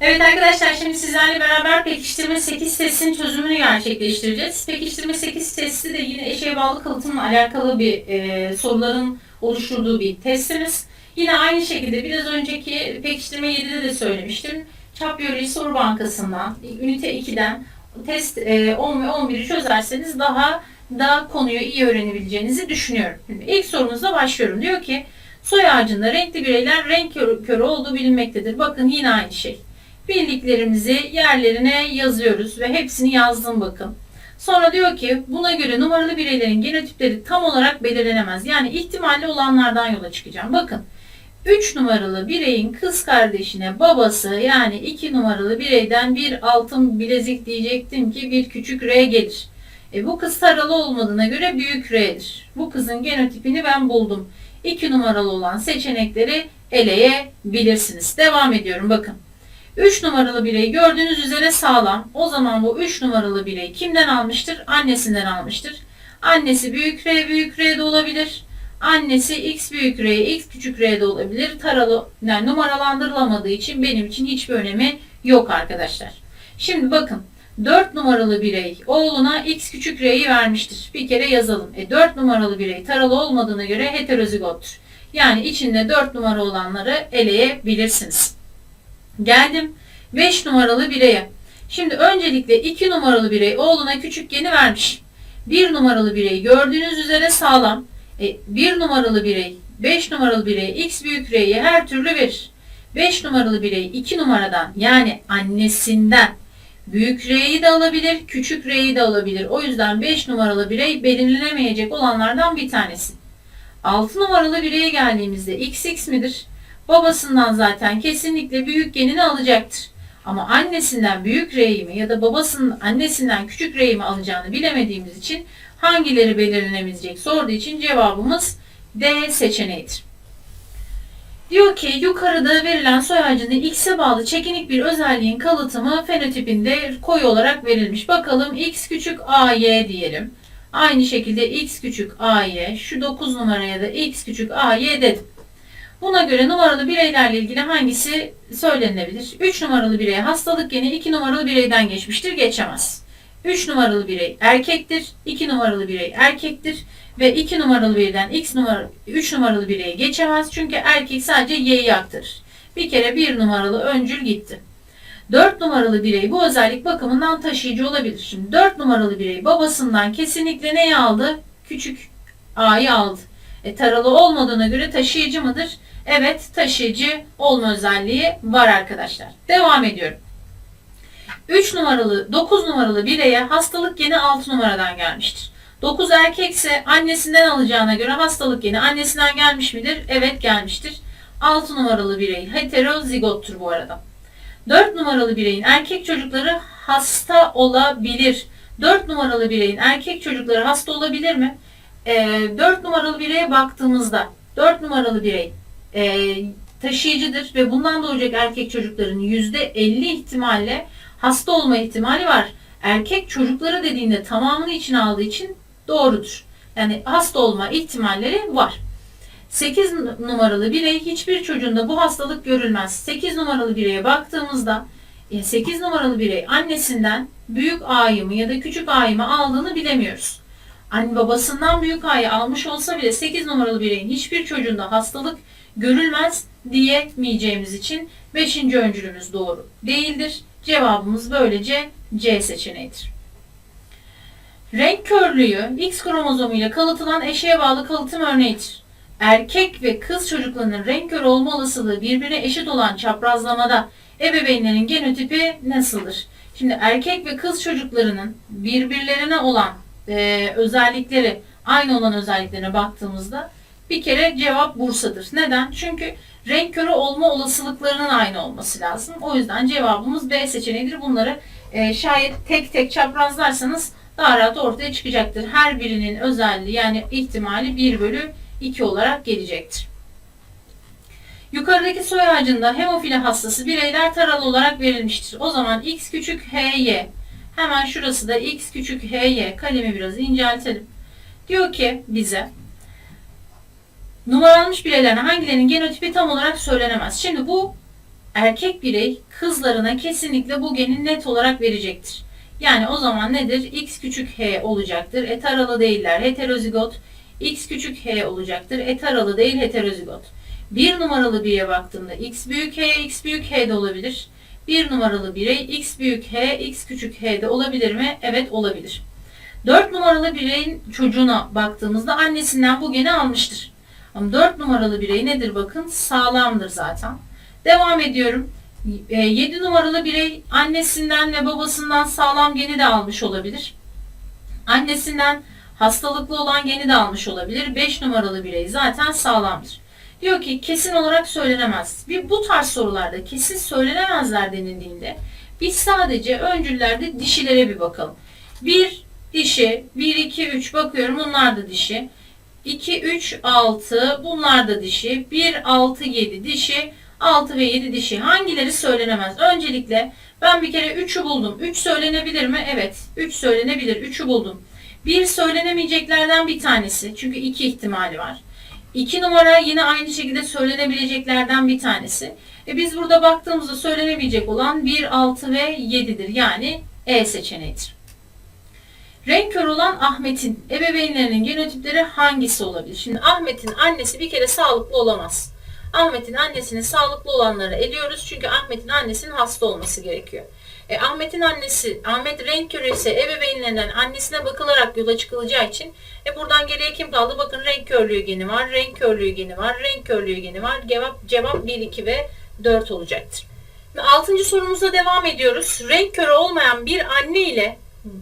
Evet arkadaşlar şimdi sizlerle beraber pekiştirme 8 testinin çözümünü gerçekleştireceğiz. Pekiştirme 8 testi de yine eşeğe bağlı kalıtımla alakalı bir e, soruların oluşturduğu bir testimiz. Yine aynı şekilde biraz önceki pekiştirme 7'de de söylemiştim. Çap biyoloji soru bankasından, ünite 2'den test e, 10 ve 11'i çözerseniz daha da konuyu iyi öğrenebileceğinizi düşünüyorum. Şimdi ilk başlıyorum. Diyor ki soy ağacında renkli bireyler renk körü olduğu bilinmektedir. Bakın yine aynı şey bildiklerimizi yerlerine yazıyoruz ve hepsini yazdım bakın. Sonra diyor ki buna göre numaralı bireylerin genotipleri tam olarak belirlenemez. Yani ihtimalli olanlardan yola çıkacağım. Bakın 3 numaralı bireyin kız kardeşine babası yani 2 numaralı bireyden bir altın bilezik diyecektim ki bir küçük R gelir. E, bu kız taralı olmadığına göre büyük R'dir. Bu kızın genotipini ben buldum. 2 numaralı olan seçenekleri eleyebilirsiniz. Devam ediyorum bakın. 3 numaralı birey gördüğünüz üzere sağlam. O zaman bu 3 numaralı birey kimden almıştır? Annesinden almıştır. Annesi büyük R büyük R de olabilir. Annesi X büyük R, X küçük R de olabilir. Taralı yani numaralandırılamadığı için benim için hiçbir önemi yok arkadaşlar. Şimdi bakın 4 numaralı birey oğluna X küçük R'yi vermiştir. Bir kere yazalım. E 4 numaralı birey taralı olmadığına göre heterozigottur. Yani içinde 4 numara olanları eleyebilirsiniz. Geldim 5 numaralı bireye. Şimdi öncelikle 2 numaralı birey oğluna küçük geni vermiş. 1 numaralı birey gördüğünüz üzere sağlam. E, 1 numaralı birey 5 numaralı birey x büyük r'yi her türlü verir. 5 numaralı birey 2 numaradan yani annesinden büyük r'yi de alabilir, küçük r'yi de alabilir. O yüzden 5 numaralı birey belirlenemeyecek olanlardan bir tanesi. 6 numaralı bireye geldiğimizde xx midir? babasından zaten kesinlikle büyük genini alacaktır. Ama annesinden büyük R'yi mi ya da babasının annesinden küçük R'yi mi alacağını bilemediğimiz için hangileri belirlenemeyecek sorduğu için cevabımız D seçeneğidir. Diyor ki yukarıda verilen soy ağacında X'e bağlı çekinik bir özelliğin kalıtımı fenotipinde koyu olarak verilmiş. Bakalım X küçük AY diyelim. Aynı şekilde X küçük AY, şu 9 numaraya da X küçük AY dedim. Buna göre numaralı bireylerle ilgili hangisi söylenebilir? 3 numaralı birey hastalık geni 2 numaralı bireyden geçmiştir, geçemez. 3 numaralı birey erkektir, 2 numaralı birey erkektir ve 2 numaralı bireyden X numara 3 numaralı bireye geçemez çünkü erkek sadece Y'yi aktarır. Bir kere 1 numaralı öncül gitti. 4 numaralı birey bu özellik bakımından taşıyıcı olabilir. Şimdi 4 numaralı birey babasından kesinlikle neyi aldı? Küçük A'yı aldı. E, taralı olmadığına göre taşıyıcı mıdır? Evet taşıyıcı olma özelliği var arkadaşlar. Devam ediyorum. 3 numaralı 9 numaralı bireye hastalık geni 6 numaradan gelmiştir. 9 erkekse annesinden alacağına göre hastalık geni annesinden gelmiş midir? Evet gelmiştir. 6 numaralı birey heterozigottur bu arada. 4 numaralı bireyin erkek çocukları hasta olabilir. 4 numaralı bireyin erkek çocukları hasta olabilir mi? E, ee, 4 numaralı bireye baktığımızda 4 numaralı birey e, taşıyıcıdır ve bundan doğacak erkek çocukların %50 ihtimalle hasta olma ihtimali var. Erkek çocukları dediğinde tamamını içine aldığı için doğrudur. Yani hasta olma ihtimalleri var. 8 numaralı birey hiçbir çocuğunda bu hastalık görülmez. 8 numaralı bireye baktığımızda 8 e, numaralı birey annesinden büyük A'yı ya da küçük A'yı mı aldığını bilemiyoruz. Anne babasından büyük A'yı almış olsa bile 8 numaralı bireyin hiçbir çocuğunda hastalık görülmez diyemeyeceğimiz için 5. öncülümüz doğru değildir. Cevabımız böylece C seçeneğidir. Renk körlüğü X kromozomuyla kalıtılan eşeğe bağlı kalıtım örneğidir. Erkek ve kız çocuklarının renk körü olma olasılığı birbirine eşit olan çaprazlamada ebeveynlerin genotipi nasıldır? Şimdi erkek ve kız çocuklarının birbirlerine olan e, özellikleri aynı olan özelliklerine baktığımızda bir kere cevap Bursa'dır. Neden? Çünkü renk körü olma olasılıklarının aynı olması lazım. O yüzden cevabımız B seçeneğidir. Bunları e, şayet tek tek çaprazlarsanız daha rahat ortaya çıkacaktır. Her birinin özelliği yani ihtimali 1 bölü 2 olarak gelecektir. Yukarıdaki soy ağacında hemofili hastası bireyler taralı olarak verilmiştir. O zaman x küçük hy. Hemen şurası da x küçük hy. Kalemi biraz inceltelim. Diyor ki bize numaralanmış bireylerin hangilerinin genotipi tam olarak söylenemez. Şimdi bu erkek birey kızlarına kesinlikle bu geni net olarak verecektir. Yani o zaman nedir? X küçük H olacaktır. Et aralı değiller. Heterozigot. X küçük H olacaktır. Et aralı değil heterozigot. Bir numaralı bireye baktığımda X büyük H, X büyük H de olabilir. Bir numaralı birey X büyük H, X küçük H de olabilir mi? Evet olabilir. 4 numaralı bireyin çocuğuna baktığımızda annesinden bu geni almıştır. Ama 4 numaralı birey nedir bakın? Sağlamdır zaten. Devam ediyorum. 7 numaralı birey annesinden ve babasından sağlam geni de almış olabilir. Annesinden hastalıklı olan geni de almış olabilir. 5 numaralı birey zaten sağlamdır. Diyor ki kesin olarak söylenemez. Bir bu tarz sorularda kesin söylenemezler denildiğinde biz sadece öncüllerde dişilere bir bakalım. 1 dişi, 1 2 3 bakıyorum bunlar da dişi. 2 3 6 bunlar da dişi. 1 6 7 dişi. 6 ve 7 dişi. Hangileri söylenemez? Öncelikle ben bir kere 3'ü buldum. 3 söylenebilir mi? Evet. 3 söylenebilir. 3'ü buldum. 1 söylenemeyeceklerden bir tanesi. Çünkü 2 ihtimali var. 2 numara yine aynı şekilde söylenebileceklerden bir tanesi. E biz burada baktığımızda söylenemeyecek olan 1, 6 ve 7'dir. Yani E seçeneğidir. Renk kör olan Ahmet'in ebeveynlerinin genotipleri hangisi olabilir? Şimdi Ahmet'in annesi bir kere sağlıklı olamaz. Ahmet'in annesinin sağlıklı olanları eliyoruz çünkü Ahmet'in annesinin hasta olması gerekiyor. E, Ahmet'in annesi, Ahmet renk körü ise ebeveynlerinden annesine bakılarak yola çıkılacağı için e, buradan geriye kim kaldı? Bakın renk körlüğü geni var, renk körlüğü geni var, renk körlüğü geni var. Cevap, cevap 1, 2 ve 4 olacaktır. Altıncı sorumuza devam ediyoruz. Renk körü olmayan bir anne ile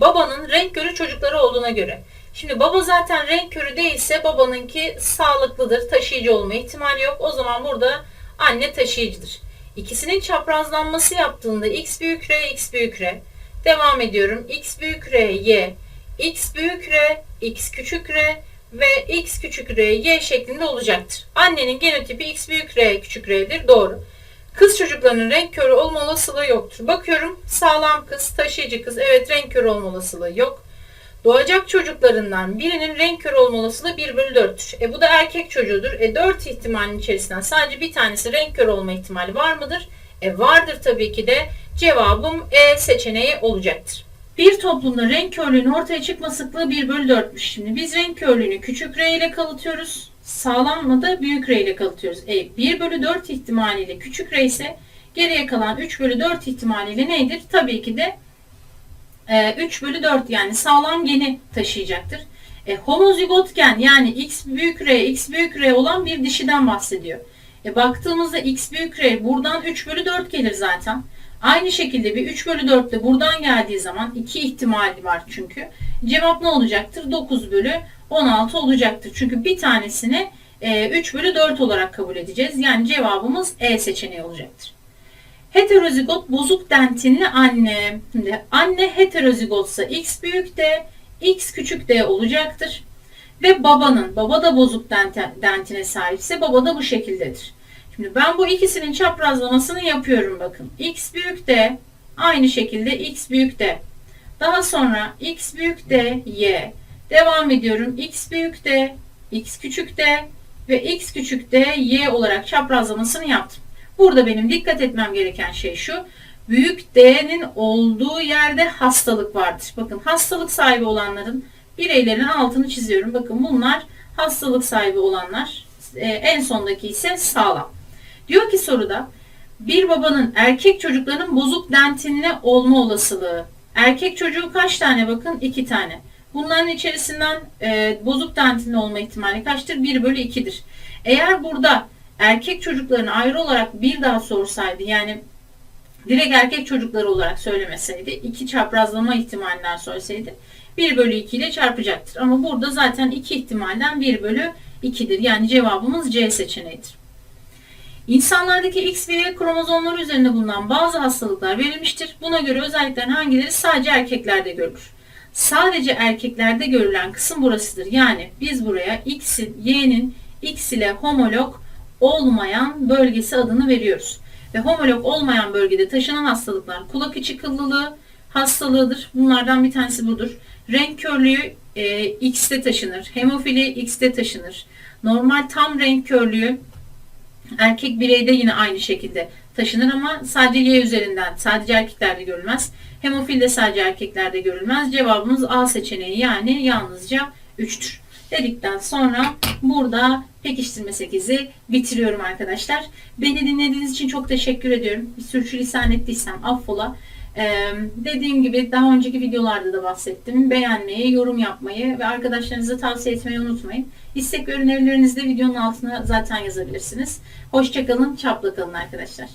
babanın renk körü çocukları olduğuna göre. Şimdi baba zaten renk körü değilse babanınki sağlıklıdır. Taşıyıcı olma ihtimali yok. O zaman burada anne taşıyıcıdır. İkisinin çaprazlanması yaptığında x büyük r, x büyük r. Devam ediyorum. x büyük r, y. x büyük r, x küçük r ve x küçük r, y şeklinde olacaktır. Annenin genotipi x büyük r, küçük r'dir. Doğru. Kız çocuklarının renk körü olma olasılığı yoktur. Bakıyorum sağlam kız, taşıyıcı kız. Evet renk körü olma olasılığı yok. Doğacak çocuklarından birinin renk körü olma olasılığı 1 bölü 4'tür. E bu da erkek çocuğudur. E 4 ihtimalin içerisinden sadece bir tanesi renk körü olma ihtimali var mıdır? E vardır tabii ki de cevabım E seçeneği olacaktır. Bir toplumda renk körlüğünün ortaya çıkma sıklığı 1 bölü 4'müş. Şimdi biz renk körlüğünü küçük R ile kalıtıyoruz. Sağlam mı da büyük R ile kalıtıyoruz. E 1 bölü 4 ihtimaliyle küçük R ise geriye kalan 3 bölü 4 ihtimaliyle nedir? Tabii ki de 3 bölü 4 yani sağlam geni taşıyacaktır. E, homozigot gen yani x büyük r, x büyük r olan bir dişiden bahsediyor. E, baktığımızda x büyük r buradan 3 bölü 4 gelir zaten. Aynı şekilde bir 3 bölü 4 de buradan geldiği zaman iki ihtimali var çünkü. Cevap ne olacaktır? 9 bölü 16 olacaktır. Çünkü bir tanesini e, 3 bölü 4 olarak kabul edeceğiz. Yani cevabımız E seçeneği olacaktır. Heterozigot bozuk dentinli anne. Şimdi anne heterozigotsa x büyük D, x küçük D olacaktır. Ve babanın, baba da bozuk dentine sahipse baba da bu şekildedir. Şimdi ben bu ikisinin çaprazlamasını yapıyorum bakın. x büyük D, aynı şekilde x büyük D. Daha sonra x büyük D, y. Devam ediyorum. x büyük D, x küçük D ve x küçük D, y olarak çaprazlamasını yaptım. Burada benim dikkat etmem gereken şey şu. Büyük D'nin olduğu yerde hastalık vardır. Bakın hastalık sahibi olanların bireylerin altını çiziyorum. Bakın bunlar hastalık sahibi olanlar. Ee, en sondaki ise sağlam. Diyor ki soruda bir babanın erkek çocukların bozuk dentinli olma olasılığı. Erkek çocuğu kaç tane bakın? iki tane. Bunların içerisinden e, bozuk dentinli olma ihtimali kaçtır? 1 bölü 2'dir. Eğer burada erkek çocuklarını ayrı olarak bir daha sorsaydı yani direkt erkek çocukları olarak söylemeseydi iki çaprazlama ihtimalinden sorsaydı 1 bölü 2 ile çarpacaktır. Ama burada zaten iki ihtimalden 1 bölü 2'dir. Yani cevabımız C seçeneğidir. İnsanlardaki X ve Y kromozomları üzerinde bulunan bazı hastalıklar verilmiştir. Buna göre özelliklerin hangileri sadece erkeklerde görülür? Sadece erkeklerde görülen kısım burasıdır. Yani biz buraya X'in, Y'nin X ile homolog olmayan bölgesi adını veriyoruz. Ve homolog olmayan bölgede taşınan hastalıklar kulak içi kıllılığı hastalığıdır. Bunlardan bir tanesi budur. Renk körlüğü e, X'te taşınır. Hemofili X'te taşınır. Normal tam renk körlüğü erkek bireyde yine aynı şekilde taşınır ama sadece Y üzerinden sadece erkeklerde görülmez. Hemofil de sadece erkeklerde görülmez. Cevabımız A seçeneği yani yalnızca 3'tür. Dedikten sonra burada pekiştirme 8'i bitiriyorum arkadaşlar. Beni dinlediğiniz için çok teşekkür ediyorum. Bir sürçülisan ettiysem affola. Dediğim gibi daha önceki videolarda da bahsettim. Beğenmeyi, yorum yapmayı ve arkadaşlarınızı tavsiye etmeyi unutmayın. İstek ve önerilerinizi de videonun altına zaten yazabilirsiniz. Hoşçakalın, çapla kalın arkadaşlar.